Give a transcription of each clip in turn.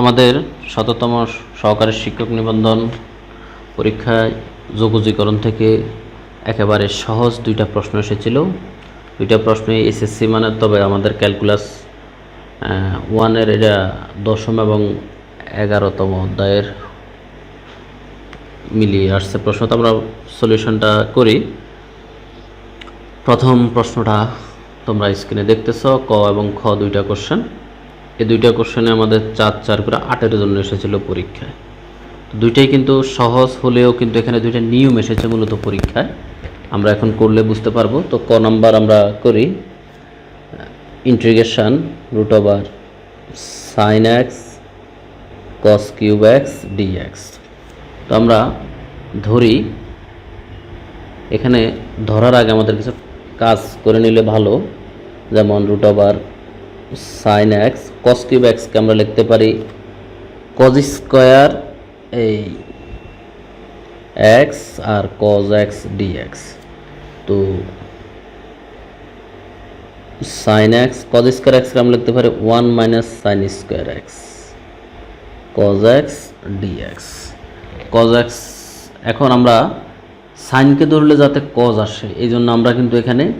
আমাদের শততম সহকারী শিক্ষক নিবন্ধন পরীক্ষায় যোগজীকরণ থেকে একেবারে সহজ দুইটা প্রশ্ন এসেছিল। দুইটা প্রশ্ন এসএসসি মানে তবে আমাদের ক্যালকুলাস ওয়ানের এটা দশম এবং এগারোতম অধ্যায়ের মিলিয়ে আসছে প্রশ্ন। তো আমরা সলিউশনটা করি। প্রথম প্রশ্নটা তোমরা স্ক্রিনে দেখতেছ, ক এবং খ দুইটা কোশ্চেন। এই দুইটা কোশ্চেনে আমাদের চার চার করে আটের জন্য এসেছিল পরীক্ষায়। দুইটাই কিন্তু সহজ হলেও কিন্তু এখানে দুইটা নিয়ম এসেছে মূলত পরীক্ষায়। আমরা এখন করলে বুঝতে পারব। তো ক নাম্বার আমরা করি integration root over sine x cos cube x dx তো আমরা ধরি, এখানে ধরার আগে আমাদের কিছু কাজ করে নিলে ভালো। যেমন root over sine x cos cube এক্সকে আমরা লিখতে পারি কজ স্কোয়ার এই এক্স আর কজ এক্স ডিএক্স তো সাইন এক্স কজ স্কোয়ার এক্সকে আমরা লিখতে পারি one minus sine square x cos x dx cos x এখন আমরা সাইনকে ধরলে যাতে কজ আসে, এই জন্য আমরা কিন্তু এখানে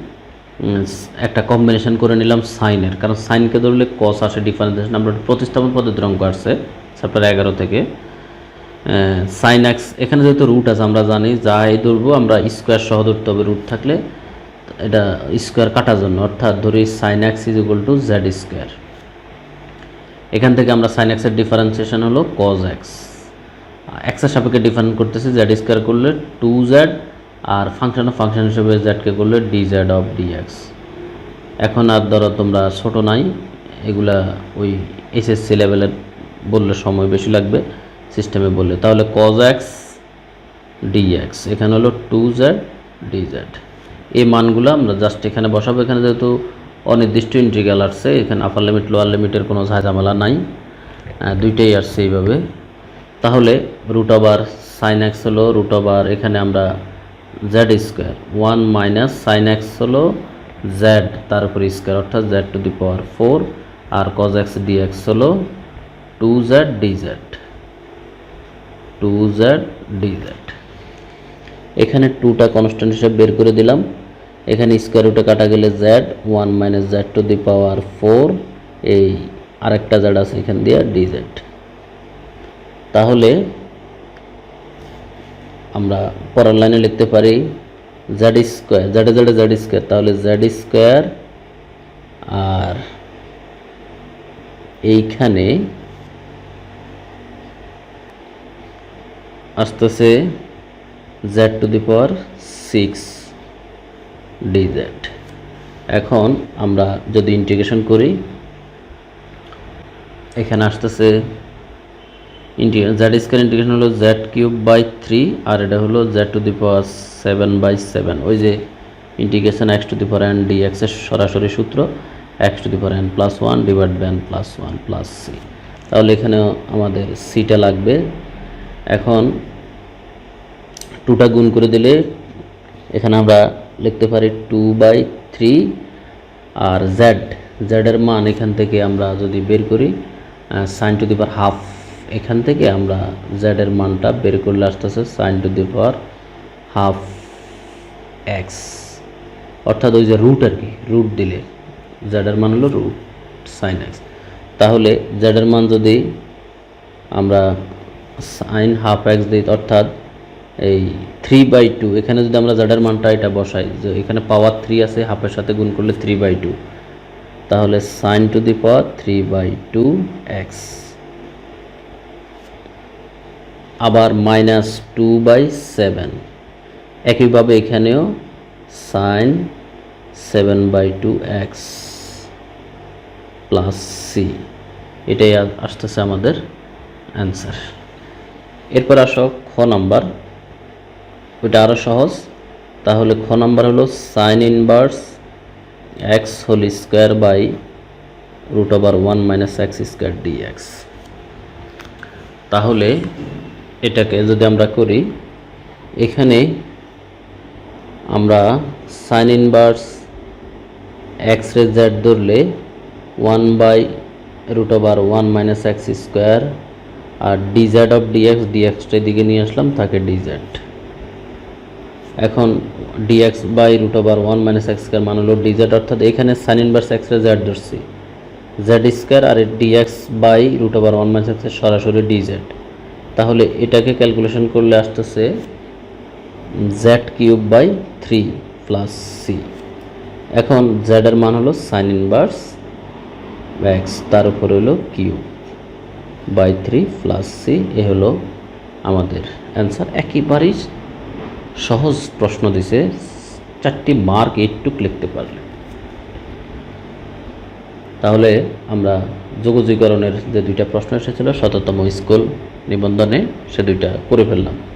একটা কম্বিনেশন করে নিলাম সাইনের কারণ সাইনকে ধরলে কস আসে ডিফারেন্সিয়েশন আমরা প্রতিস্থাপন পদ্ধতির অঙ্ক আসছে চ্যাপ্টার এগারো থেকে। সাইন এক্স এখানে যেহেতু রুট আছে, আমরা জানি যা এই ধরবো, আমরা স্কোয়ার সহ ধরতে হবে রুট থাকলে, এটা স্কোয়ার কাটার জন্য। অর্থাৎ ধরি sine x is equal to z square এখান থেকে আমরা সাইন এক্সের ডিফারেন্সিয়েশন হলো কজ এক্স এক্সের সাপেক্ষে ডিফারেন্ট করতেছি জেড স্কোয়ার করলে টু জেড আর ফাংশন অফ ফাংশন হিসেবে জেডকে করলে ডি জেড অফ ডিএক্স এখন আর ধরো তোমরা ছোট নাই, এগুলা ওই এসএসসি লেভেলের বললে সময় বেশি লাগবে সিস্টেমে বললে। তাহলে কজ এক্স ডিএক্স এখানে হলো টু জেড ডি জেড এই মানগুলো আমরা জাস্ট এখানে বসাবো, এখানে যেহেতু অনির্দিষ্ট ইন্টিগ্রাল আসছে, এখানে আপার লিমিট লোয়ার লিমিটের কোনো ঝাঁঝামেলা নাই। দুইটাই আসছে এইভাবে। তাহলে রুট ওভার সাইন এক্স হলো রুট ওভার এখানে আমরা z square one minus sine x হলো জেড তার স্কোয়ার অর্থাৎ z to the power four R cos x dx হলো two z d z two z d z এখানে টুটা constant হিসেবে বের করে দিলাম। এখানে স্কোয়ার রুটে কাটা গেলে z one minus z to the power four এই আরেকটা জেড আছে এখান দিয়ে ডি জেড তাহলে আমরা পরের লাইনে লিখতে পারি জেড স্কোয়ার জেডে জেডে জেড স্কোয়ার তাহলে জেড স্কোয়ার আর এইখানে আসতেছে z to the power six d z এখন আমরা যদি ইন্টিগ্রেশন করি, এখানে আসতেছে ইন্টিগ্রেশন জ্যাড স্কোয়ার ইন্টিগ্রেশন হলো জেড কিউব বাই থ্রি আর এটা হলো z to the power seven by seven ওই যে integration x to the power n d এক্সের সরাসরি সূত্র x to the power n plus one divide by n plus one plus c তাহলে এখানে আমাদের সিটা লাগবে। এখন টুটা গুণ করে দিলে এখানে আমরা লিখতে পারি টু বাই থ্রি আর জ্যাড জ্যাডের মান এখান থেকে আমরা যদি বের করি sine to the power half এখান থেকে আমরা জেডের মানটা বের করলে আসতেছে sine to the power half x অর্থাৎ ওই যে রুট আর কি রুট দিলে জেডের মান হলো রুট সাইন এক্স তাহলে জেডের মান যদি আমরা সাইন হাফ এক্স দিই, অর্থাৎ এই থ্রি বাই টু এখানে যদি আমরা জেডের মানটা এটা বসাই, যে এখানে পাওয়ার থ্রি আছে হাফের সাথে গুণ করলে থ্রি বাই টু তাহলে sine to the power three by two x আবার মাইনাস টু বাই সেভেন একইভাবে এখানেও sine seven by two x plus c এটাই আসতেছে আমাদের অ্যান্সার এরপর আসো খ নাম্বার ওইটা আরও সহজ। তাহলে খ নাম্বার হলো sine inverse x whole square by root over one minus x square dx তাহলে এটাকে যদি আমরা করি, এখানে আমরা সাইন ইনভার্স এক্স রে জেড ধরলে one by root over one minus x square R DZ of dx ডিএক্সটা এদিকে নিয়ে আসলাম, থাকে ডিজেড এখন dx by root over one minus x square মান হলো ডিজেড অর্থাৎ এখানে সাইন ইনভার্স এক্স রে জেড ধরছি। Z square R dx by root over one minus এক্সের সরাসরি ডিজেড তাহলে এটাকে ক্যালকুলেশন করলে আসতেছে z cube by three plus c এখন জ্যাডের মান হলো সাইন ইনভার্স এক্স তার উপর হলো cube by three plus c এ হলো আমাদের অ্যান্সার একেবারেই সহজ প্রশ্ন দিছে, চারটি মার্ক এইটুক লিখতে পারলে। তাহলে আমরা যোগজীকরণের যে দুইটা প্রশ্ন এসেছিল শততম স্কুল নিবন্ধনে সে দুইটা করে ফেললাম।